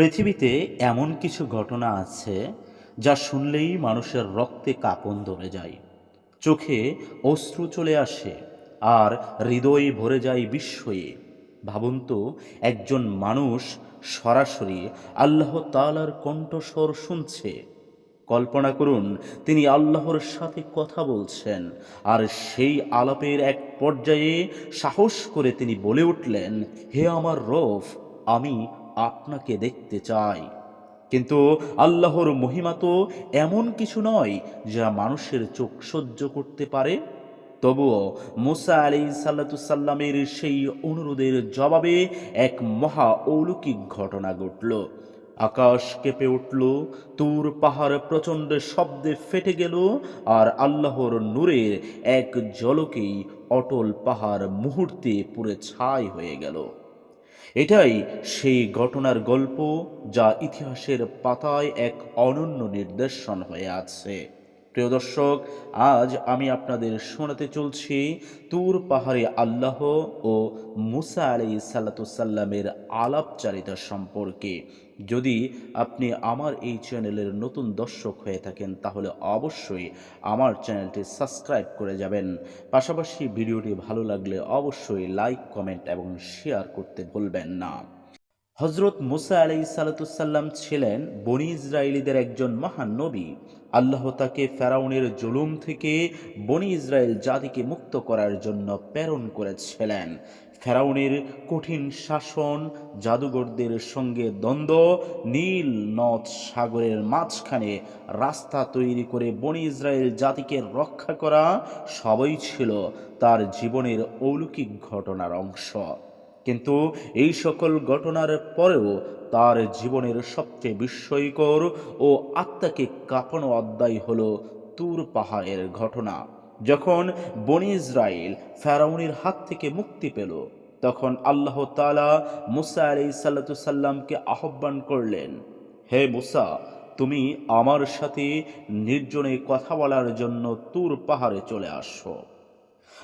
পৃথিবীতে এমন কিছু ঘটনা আছে যা শুনলেই মানুষের রক্তে কাঁপন ধরে যায়। চোখে অশ্রু চলে আসে আর হৃদয় ভরে যায় বিস্ময়ে। ভাবুন তো, একজন মানুষ সরাসরি আল্লাহ তালার কণ্ঠস্বর শুনছে। কল্পনা করুন, তিনি আল্লাহর সাথে কথা বলছেন আর সেই আলাপের এক পর্যায়ে সাহস করে তিনি বলে উঠলেন, হে আমার রফ আমি আপনাকে দেখতে চাই। কিন্তু আল্লাহর মহিমা তো এমন কিছু নয় যা মানুষের চোখ সহ্য করতে পারে। তবুও মুসা আলি সাল্লাতুসাল্লামের সেই অনুরোধের জবাবে এক মহা অলৌকিক ঘটনা ঘটল। আকাশ কেঁপে উঠল, তুর পাহাড় প্রচণ্ড শব্দে ফেটে গেল আর আল্লাহর নূরের এক জলকেই অটল পাহাড় মুহূর্তে পুরে ছাই হয়ে গেল। এটাই সেই ঘটনার গল্প যা ইতিহাসের পাতায় এক অনন্য নির্দেশন হয়ে আছে। প্রিয় দর্শক, আজ আমি আপনাদের শোনাতে চলছি তুর পাহাড়ে আল্লাহ ও মুসা আলি সাল্লাতুসাল্লামের আলাপচারিতা সম্পর্কে। যদি আপনি আমার এই চ্যানেলের নতুন দর্শক হয়ে থাকেন, তাহলে অবশ্যই আমার চ্যানেলটি সাবস্ক্রাইব করে যাবেন। পাশাপাশি ভিডিওটি ভালো লাগলে অবশ্যই লাইক, কমেন্ট এবং শেয়ার করতে ভুলবেন না। হজরত মুসা আলাই সালাতুসাল্লাম ছিলেন বনি ইসরায়েলিদের একজন মহান নবী। আল্লাহ তাকে ফেরাউনের জুলুম থেকে বনি ইসরায়েল জাতিকে মুক্ত করার জন্য প্রেরণ করেছিলেন। ফেরাউনের কঠিন শাসন, জাদুঘরদের সঙ্গে দ্বন্দ্ব, নীল নদ সাগরের মাঝখানে রাস্তা তৈরি করে বনি ইসরায়েল জাতিকে রক্ষা করা সবই ছিল তার জীবনের অলৌকিক ঘটনার অংশ। কিন্তু এই সকল ঘটনার পরেও তার জীবনের সবচেয়ে বিস্ময়কর ও আত্মাকে কাঁপানো অধ্যায় হল তুর পাহাড়ের ঘটনা। যখন বনি ইসরায়েল ফেরাউনের হাত থেকে মুক্তি পেল, তখন আল্লাহ তালা মুসা আলি সাল্লাতুসাল্লামকে আহ্বান করলেন, হে মুসা, তুমি আমার সাথে নির্জনে কথা বলার জন্য তুর পাহাড়ে চলে আসো।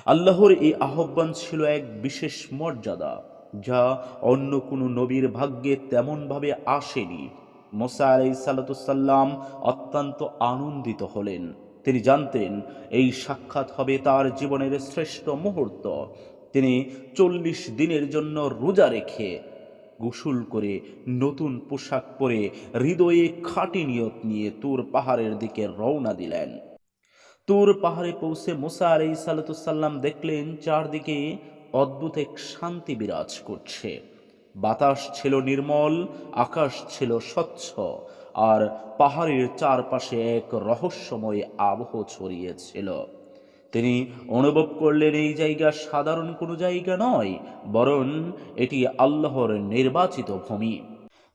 আল্লাহর এই আহ্বান ছিল এক বিশেষ মর্যাদা, যা অন্য কোনো নবীর ভাগ্যে তেমনভাবে আসেনি। মোসা আলাই সাল্লাতুসাল্লাম অত্যন্ত আনন্দিত হলেন। তিনি জানতেন এই সাক্ষাৎ হবে তার জীবনের শ্রেষ্ঠ মুহূর্ত। তিনি চল্লিশ দিনের জন্য রোজা রেখে গোসল করে নতুন পোশাক পরে হৃদয়ে খাঁটি নিয়ত নিয়ে তুর পাহাড়ের দিকে রওনা দিলেন। তুর পাহাড়ে পৌঁছে মুসা আলাই সাল্লাতুসাল্লাম দেখলেন চারদিকে অদ্ভুত এক শান্তি বিরাজ করছে। বাতাস ছিল নির্মল, আকাশ ছিল স্বচ্ছ, আর পাহাড়ের চারপাশে এক রহস্যময় আবহ ছড়িয়েছিল। তিনি অনুভব করলেন, এই জায়গা সাধারণ কোনো জায়গা নয়, বরং এটি আল্লাহর নির্বাচিত ভূমি।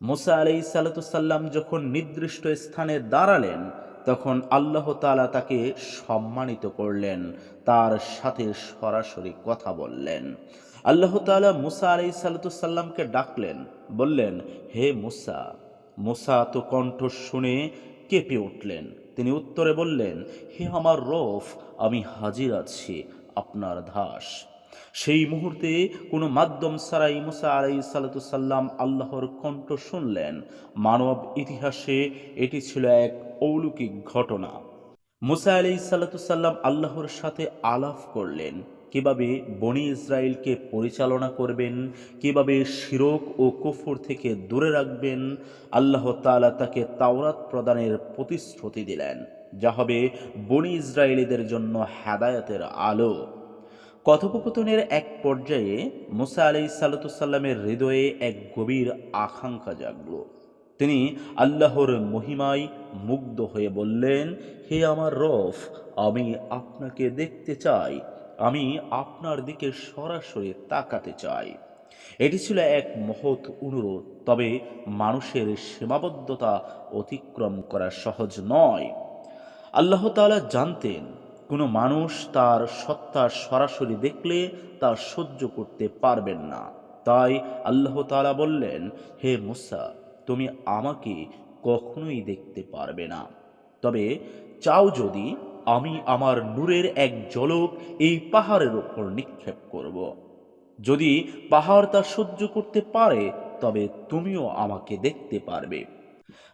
মুসা আলাই সাল্লাতুসাল্লাম যখন নির্দিষ্ট স্থানে দাঁড়ালেন তখন আল্লাহ তালা তাকে সম্মানিত করলেন, তার সাথে সরাসরি কথা বললেন। আল্লাহ তালা মুসা আলাই সাল্লাতুসাল্লামকে ডাকলেন, বললেন, হে মুসা মুসা তো কণ্ঠ শুনে কেঁপে উঠলেন। তিনি উত্তরে বললেন, হে আমার রফ আমি হাজির আছি আপনার দাস। সেই মুহূর্তে কোনো মাধ্যম সারাই মুসা আলাই সাল্লাতুসাল্লাম আল্লাহর কণ্ঠ শুনলেন। মানব ইতিহাসে এটি ছিল এক অলৌকিক ঘটনা। মুসা আলাই সাল্লাতুসাল্লাম আল্লাহর সাথে আলাপ করলেন। কীভাবে বনি ইসরায়েলকে পরিচালনা করবেন, কীভাবে শিরক ও কুফর থেকে দূরে রাখবেন, আল্লাহ তাআলা তাকে তাওরাত প্রদানের প্রতিশ্রুতি দিলেন। যা হবে বনি ইসরায়েলিদের জন্য হেদায়তের আলো। কথোপকথনের এক পর্যায়ে মুসা আলি সাল্লাতুসাল্লামের হৃদয়ে এক গভীর আকাঙ্ক্ষা জাগল। তিনি আল্লাহর মহিমায় মুগ্ধ হয়ে বললেন, হে আমার রফ আমি আপনাকে দেখতে চাই। আমি আপনার দিকে সরাসরি তাকাতে চাই। এটি ছিল এক মহৎ অনুরোধ, তবে মানুষের সীমাবদ্ধতা অতিক্রম করা সহজ নয়। আল্লাহ তাআলা জানতেন কোনো মানুষ তার সত্তা সরাসরি দেখলে তা সহ্য করতে পারবেন না। তাই আল্লাহ তাআলা বললেন, হে মুসা, তুমি আমাকে কখনোই দেখতে পারবে না। তবে চাও যদি আমি আমার নূরের এক জলক এই পাহাড়ের ওপর নিক্ষেপ করব। যদি পাহাড় তা সহ্য করতে পারে, তবে তুমিও আমাকে দেখতে পারবে।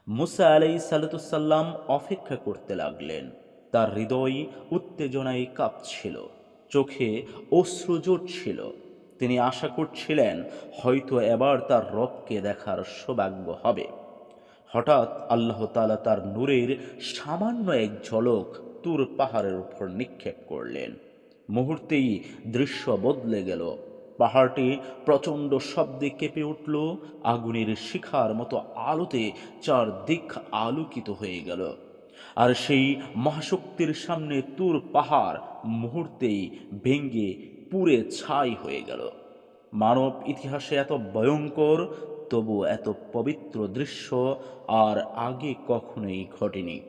মুসা আলাই সাল্লাম অপেক্ষা করতে লাগলেন। তার হৃদয় উত্তেজনায় কাঁপছিল, চোখে অশ্রু ছিল তিনি আশা করছিলেন হয়তো এবার তার রবকে দেখার সৌভাগ্য হবে। হঠাৎ আল্লাহ তালা তার নূরের সামান্য এক ঝলক তুর পাহাড়ের উপর নিক্ষেপ করলেন। মুহূর্তেই দৃশ্য বদলে গেল। পাহাড়টি প্রচণ্ড শব্দে কেঁপে উঠল, আগুনের শিখার মতো আলোতে চারদিক আলোকিত হয়ে গেল। আর সেই মহাশক্তির সামনে তুর পাহাড় মুহূর্তেই ভেঙ্গে পুড়ে ছাই হয়ে গেল। মানব ইতিহাসে এত ভয়ঙ্কর তবু এত পবিত্র দৃশ্য আর আগে কখনোই ঘটেনি।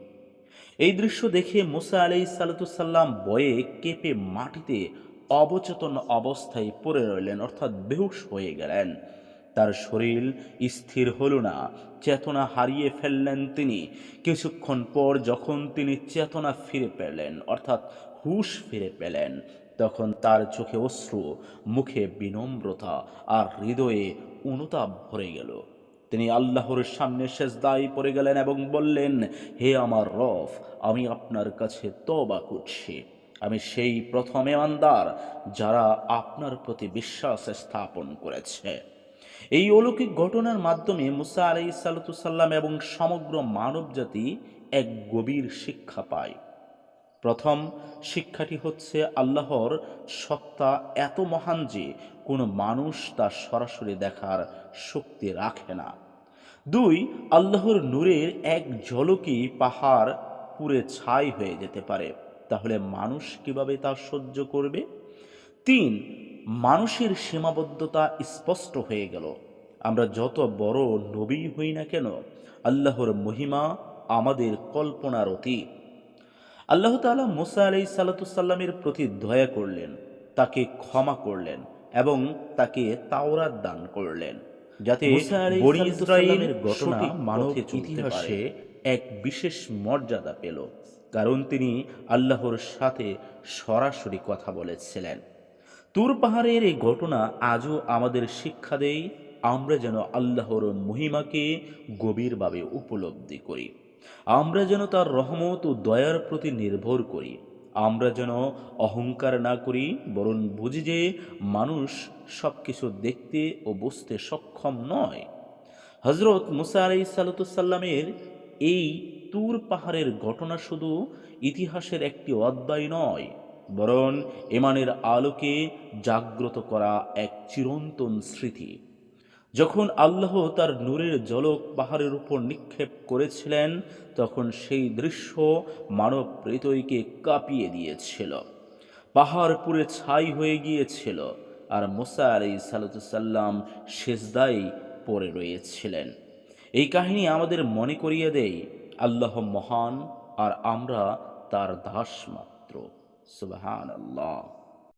এই দৃশ্য দেখে মুসা আলাই সাল্লাম বয়ে কেঁপে মাটিতে অবচেতন অবস্থায় পড়ে রইলেন, অর্থাৎ বেহুশ হয়ে গেলেন। তার শরীর স্থির হল না, চেতনা হারিয়ে ফেললেন তিনি। কিছুক্ষণ পর যখন তিনি চেতনা ফিরে পেলেন, অর্থাৎ হুশ ফিরে পেলেন, তখন তার চোখে অশ্রু, মুখে বিনম্রতা আর হৃদয়ে অনুতাপ ভরে গেল। তিনি আল্লাহর সামনে শেষদায় পড়ে গেলেন এবং বললেন, হে আমার রফ আমি আপনার কাছে তবা করছি। আমি সেই প্রথম এমানদার যারা আপনার প্রতি বিশ্বাস স্থাপন করেছে। এই অলৌকিক ঘটনার মাধ্যমে মুসা আলাই সাল্লাম এবং সমগ্র মানবজাতি এক গভীর শিক্ষা পায়। প্রথম, শিক্ষাটি হচ্ছে আল্লাহর সত্তা এত মহান যে কোনো মানুষ তা সরাসরি দেখার শক্তি রাখে না। দুই, আল্লাহর নূরের এক ঝলকি পাহাড় পুরে ছাই হয়ে যেতে পারে। তাহলে মানুষ কীভাবে তা সহ্য করবে? তিন মানুষের সীমাবদ্ধতা স্পষ্ট হয়ে গেল। আমরা যত বড় নবী হই না কেন আল্লাহর মহিমা আমাদের কল্পনার অতীত। আল্লাহ তালা মুসা আলাই সাল্লাতুসাল্লামের প্রতি দয়া করলেন তাকে ক্ষমা করলেন এবং তাকে তাওরাত দান করলেন যাতে বনি ইসরায়েলের ঘটনা মানব ইতিহাসে এক বিশেষ মর্যাদা পেল কারণ তিনি আল্লাহর সাথে সরাসরি কথা বলেছিলেন। তুর পাহাড়ের এই ঘটনা আজও আমাদের শিক্ষা দেয়। আমরা যেন আল্লাহর মহিমাকে গভীরভাবে উপলব্ধি করি। আমরা যেন তার রহমত ও দয়ার প্রতি নির্ভর করি। আমরা যেন অহংকার না করি, বরং বুঝি যে মানুষ সব কিছু দেখতে ও বুঝতে সক্ষম নয়। হজরত মুসা আলাই সাল্লামের এই তুর পাহাড়ের ঘটনা শুধু ইতিহাসের একটি অধ্যায় নয় বরং এমানের আলোকে জাগ্রত করা এক চিরন্তন স্মৃতি। যখন আল্লাহ তার নূরের জলক পাহাড়ের উপর নিক্ষেপ করেছিলেন, তখন সেই দৃশ্য মানব হৃদয়কে কাঁপিয়ে দিয়েছিল। পাহাড় পুরে ছাই হয়ে গিয়েছিল আর মুসা আলি সাল্লাম শেষদাই পড়ে রয়েছিলেন। এই কাহিনী আমাদের মনে করিয়ে দেয়, আল্লাহ মহান আর আমরা তার দাস আল্লাহ